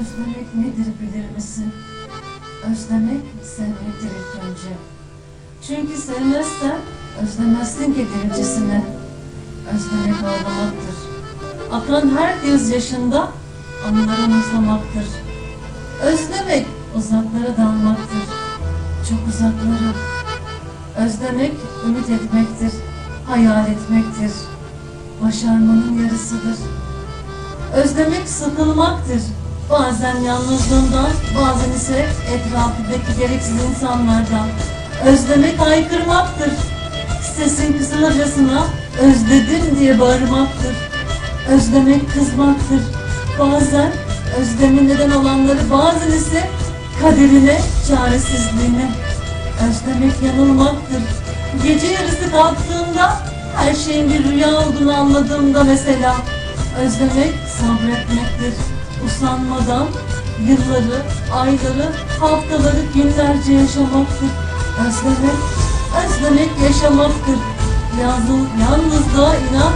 Özlemek nedir bilir misin? Özlemek sevmektir ilk önce. Çünkü sevmezsen özlemezsin ki birincisini. Özlemek ağlamaktır. Akan her gözyaşında anıları muslamaktır. Özlemek uzaklara dalmaktır. Çok uzaklara. Özlemek ümit etmektir. Hayal etmektir. Başarmanın yarısıdır. Özlemek sıkılmaktır. Bazen yalnızlığından, bazen ise etrafındaki gereksiz insanlardan. Özlemek haykırmaktır. Sesin kısılırcasına özledim diye bağırmaktır. Özlemek kızmaktır. Bazen özlemin neden olanları bazen ise kaderine, çaresizliğine. Özlemek yanılmaktır. Gece yarısı kalktığımda her şeyin bir rüya olduğunu anladığımda mesela özlemek sabretmektir. Usanmadan yılları, ayları, haftaları günlerce yaşamaktır. Özlemek, özlemek yaşamaktır. Yalnız, yalnızlığa inat,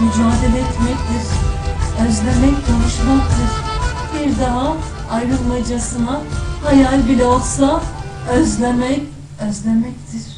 mücadele etmektir. Özlemek kavuşmaktır. Bir daha ayrılmacasına hayal bile olsa özlemek, özlemektir.